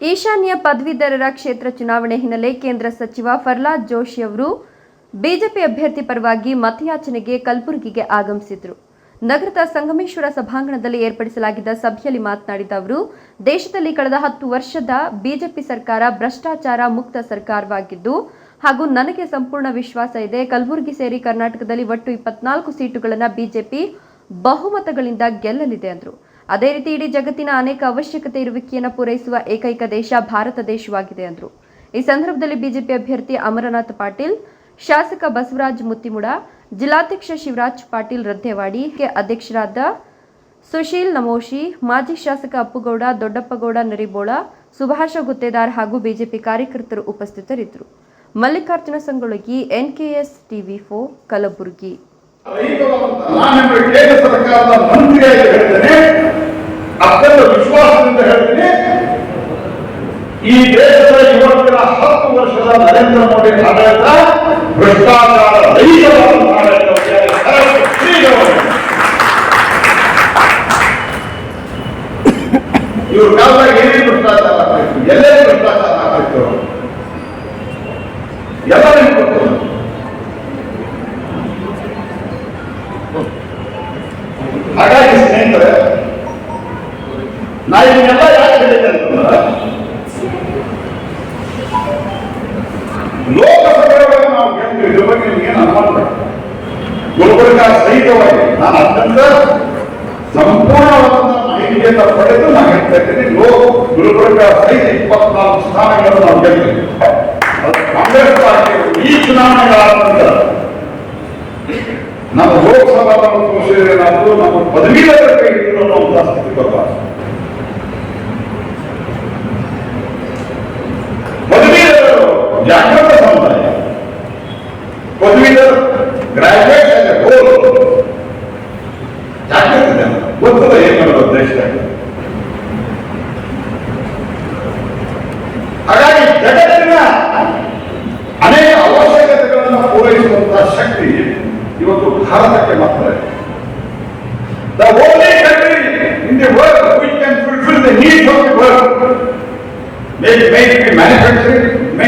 ಈಶಾನ್ಯ ಪದವೀಧರರ ಕ್ಷೇತ್ರ ಚುನಾವಣೆ ಹಿನ್ನೆಲೆ ಕೇಂದ್ರ ಸಚಿವ ಪ್ರಹ್ಲಾದ್ ಜೋಶಿ ಅವರು ಬಿಜೆಪಿ ಅಭ್ಯರ್ಥಿ ಪರವಾಗಿ ಮತಯಾಚನೆಗೆ ಕಲಬುರಗಿಗೆ ಆಗಮಿಸಿದರು. ನಗರದ ಸಂಗಮೇಶ್ವರ ಸಭಾಂಗಣದಲ್ಲಿ ಏರ್ಪಡಿಸಲಾಗಿದ್ದ ಸಭೆಯಲ್ಲಿ ಮಾತನಾಡಿದ ಅವರು, ದೇಶದಲ್ಲಿ ಕಳೆದ ಹತ್ತು ವರ್ಷದ ಬಿಜೆಪಿ ಸರ್ಕಾರ ಭ್ರಷ್ಟಾಚಾರ ಮುಕ್ತ ಸರ್ಕಾರವಾಗಿದ್ದು, ಹಾಗೂ ನನಗೆ ಸಂಪೂರ್ಣ ವಿಶ್ವಾಸ ಇದೆ, ಕಲಬುರಗಿ ಸೇರಿ ಕರ್ನಾಟಕದಲ್ಲಿ ಒಟ್ಟು ಇಪ್ಪತ್ನಾಲ್ಕು ಸೀಟುಗಳನ್ನು ಬಿಜೆಪಿ ಬಹುಮತಗಳಿಂದ ಗೆಲ್ಲಲಿದೆ ಅಂದರು. ಅದೇ ರೀತಿ ಇಡೀ ಜಗತ್ತಿನ ಅನೇಕ ಅವಶ್ಯಕತೆ ಇರುವಿಕೆಯನ್ನು ಪೂರೈಸುವ ಏಕೈಕ ದೇಶ ಭಾರತ ದೇಶವಾಗಿದೆ ಅಂದರು. ಈ ಸಂದರ್ಭದಲ್ಲಿ ಬಿಜೆಪಿ ಅಭ್ಯರ್ಥಿ ಅಮರನಾಥ್ ಪಾಟೀಲ್, ಶಾಸಕ ಬಸವರಾಜ್ ಮುತ್ತಿಮುಡ, ಜಿಲ್ಲಾಧ್ಯಕ್ಷ ಶಿವರಾಜ್ ಪಾಟೀಲ್ ರದ್ದೇವಾಡಿ ಕೆ ಅಧ್ಯಕ್ಷರಾದ ಸುಶೀಲ್ ನಮೋಶಿ, ಮಾಜಿ ಶಾಸಕ ಅಪ್ಪುಗೌಡ, ದೊಡ್ಡಪ್ಪಗೌಡ, ನರಿಬೋಳ, ಸುಭಾಷ ಗುತ್ತೇದಾರ್ ಹಾಗೂ ಬಿಜೆಪಿ ಕಾರ್ಯಕರ್ತರು ಉಪಸ್ಥಿತರಿದ್ದರು. ಮಲ್ಲಿಕಾರ್ಜುನ ಸಂಗೊಳಗಿ ಎನ್ಕೆಎಸ್ ಟಿವಿ ಫೋ ಕಲಬುರಗಿ. ನಾನು ಕೇಂದ್ರ ಸರ್ಕಾರದ ಮಂತ್ರಿಯಾಗಿ ಹೇಳ್ತೇನೆ ಅತ್ಯಂತ ವಿಶ್ವಾಸದಿಂದ ಹೇಳ್ತೇನೆ. ಈ ದೇಶದ ಯುವಕರ ಹತ್ತು ವರ್ಷದ ನರೇಂದ್ರ ಮೋದಿ ಆಡಳಿತ ಭ್ರಷ್ಟಾಚಾರ ರಹಿತವಾದ ಆಡಳಿತ ಇವ್ರ ಕಾಲದಾಗ ಏನೇ ಭ್ರಷ್ಟಾಚಾರ ಆಗ್ತಿತ್ತು ಎಲ್ಲೇ ಭ್ರಷ್ಟಾಚಾರ ಆಗ್ತಿತ್ತು ಎಲ್ಲ ನಾ ಇದನ್ನೆಲ್ಲ ಯಾಕೆ ಹೇಳಿದೆ ಅಂತಂದ್ರೆ ಲೋಕಸಭೆಯೊಳಗೆ ನಾವು ಕೇಳ್ತೀವಿ, ಇದ್ರ ಬಗ್ಗೆ ನಾನು ಪಡೆದು ನಾನು ಹೇಳ್ತಾ ಇದ್ದೀನಿ. ಲೋ ಗುಲ್ಬರ್ಗ ಇಪ್ಪತ್ನಾಲ್ಕು ಸ್ಥಾನಗಳನ್ನು ನಾವು ಅದು ಕಾಂಗ್ರೆಸ್ ಈ ಚುನಾವಣೆಗಳಾದ ನಂತರ ನಮ್ಮ ಲೋಕಸಭಾ ಸಂಸದೇನಾದರೂ ನಮ್ಮ ಪದವೀಧರ ಕೈ ಸ್ಥಿತಿ ಬರಬಾರದು ಪದವೀಧರರು ಜಾಗೃತ ಸಮುದಾಯ ಪದವೀಧರ ಗ್ರಾಜುಯೇಟ್ ಗೋಲ್ ಜಾಗೃತ ಜನ ಗೊತ್ತದ ಏನ್ ಮಾಡೋದು ದೇಶದಾಗ ಹಾಗಾಗಿ ಜಗತ್ತಿನ ಅನೇಕ ಅವಶ್ಯಕತೆಗಳನ್ನು ಪೂರೈಸುವಂತಹ ಶಕ್ತಿ ಇವತ್ತು ಭಾರತಕ್ಕೆ ಮಾತ್ರ ಇದೆ. The only country in the world which can fulfill the needs of the world, may, may it be manufacturing,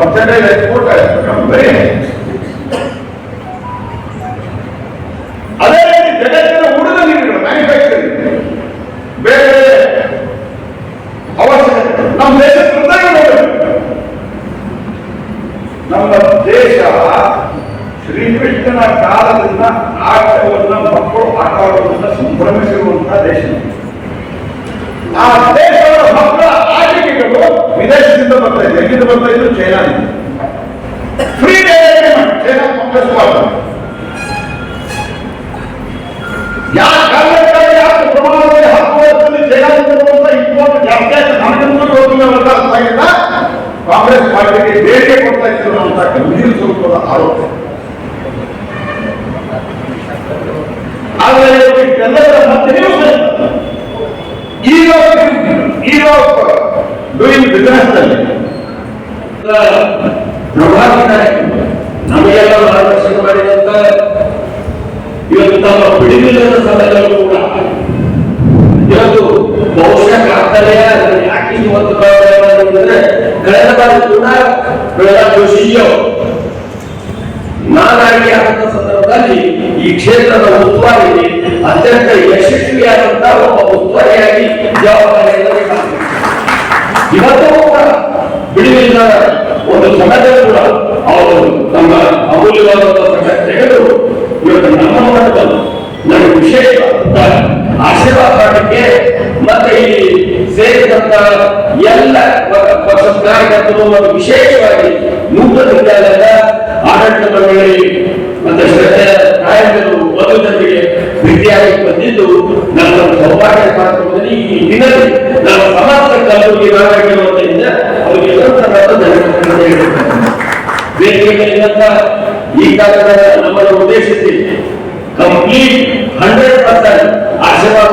ನಮ್ದು ಮರ್ಚೆಂಡೈಸ್ ಎಕ್ಸ್ಪೋರ್ಟ್ ಬರೀ ಅದೇ ಕಾಂಗ್ರೆಸ್ ಪಾರ್ಟಿಗೆ ಬೇಡಿಕೆ ಕೊಡ್ತಾ ಇದ್ರು ಅಂತ ಗಂಭೀರ ಸ್ವರೂಪದ ಆರೋಪ. ಆದರೆ ಇಷ್ಟೆಲ್ಲದರ ಮಧ್ಯೆಯೂ ಯುರೋಪ್ ಯುರೋಪ್ ಡೂಯಿಂಗ್ ಬಿಸಿನೆಸ್ ಪ್ರಭಾವಿತಾರೆ ನಮಗೆಲ್ಲ ಮಾರ್ಗದರ್ಶನ ಮಾಡಿದಂತ ಇವತ್ತು ತಮ್ಮ ಬಿಡುವಿಲ್ಲದ ಸಮಯದಲ್ಲೂ ಕೂಡ. ಇವತ್ತು ಬಹುಶಃ ಕಾರ್ಯಾಲಯ ಯಾಕೆ ಇವತ್ತು ಕಳೆದ ಬಾರಿ ಕೂಡ ಪ್ರಹ್ಲಾದ್ ಜೋಶಿಯೋ ನಾನಾಗಿ ಆದಂತ ಸಂದರ್ಭದಲ್ಲಿ ಈ ಕ್ಷೇತ್ರದ ಉಸ್ತುವಾರಿ ಅತ್ಯಂತ ಯಶಸ್ವಿಯಾದಂತಹ ಒಬ್ಬ ಉಸ್ತುವಾರಿಯಾಗಿ ಜವಾಬ್ದಾರಿಯನ್ನು. ಇವತ್ತು ಬಿಡುವಿಲ್ಲ ಒಂದು ಸಮಾಜ ಕೂಡ ಅವರು ನಮ್ಮ ಅಮೂಲ್ಯವಾದಂತಹ ತೆಗೆದು ಇವತ್ತು ನಮ್ಮ ಮಟ್ಟದಲ್ಲಿ ನನಗೆ ವಿಶೇಷ ಆಶೀರ್ವಾದ ಮತ್ತೆ ಈ ಸೇರಿದಂತ ಎಲ್ಲ ಕಾರ್ಯಕರ್ತರು ವಿಶೇಷವಾಗಿ ನೂತನ ಆಡಳಿತ ಮಂಡಳಿ ಮತ್ತು ಶ್ರದ್ಧೆ ನಾಯಕರು ಓದುಗರಿಗೆ ಭೇಟಿಯಾಗಿ ಬಂದಿದ್ದು, ನಮ್ಮ ಸೌಭಾಗ್ಯ ಕಾರ್ಯಕ್ರಮದಲ್ಲಿ ಈ ದಿನದಲ್ಲಿ ನಮ್ಮ ಸಮಸ್ತ ಕಲಬುರಗಿ ನಾಗರಿಕರ ಅವರಿಗೆ ವೇದಿಕೆಗಳಿಂದ ಈ ಕಾರ್ಯಕ್ರಮ ನಮ್ಮನ್ನು ಉದ್ದೇಶಿಸಿ ಕಂಪ್ಲೀಟ್ ಹಂಡ್ರೆಡ್ ಪರ್ಸೆಂಟ್ ಆಶೀರ್ವಾದ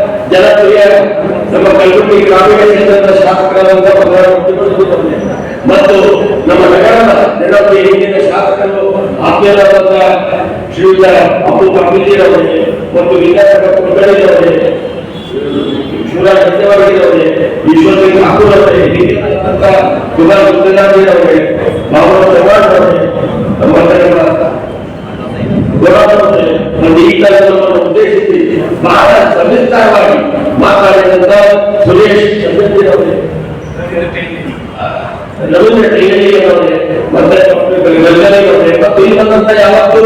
जनत प्रिया नमः कल्पित ग्रामीण जनता का शाख कलम का पंद्रह रुपये पर जो बने मत तो नमः नगर का जनत प्रिया के ना शाख कलम आपके लगता है श्री जय आपको कंपनी दे रहे हैं मत विकास का पुरकर दे रहे हैं शुरू करते वाले दे रहे हैं विश्व के आपको लगता है कि आपका तुम्हारा उत्तेजना दे रहे रहे हैं नमः नगर का बड़ा ಸವಿಸ್ತಾರವಾಗಿ ಮಾತಾಡಿದಂತ ಸುರೇಶ್ ಚಂದ್ರಜಿರವರೇ ರವೀಂದ್ರ ಟೈಲರಿಯವರೇ ಮತ್ತೆ ಡಾಕ್ಟರ್ ಗಂಗಾಧರವರೇ ಮತ್ತು ಇಲ್ಲಿ ಬಂದಂತ ಯಾವತ್ತೂ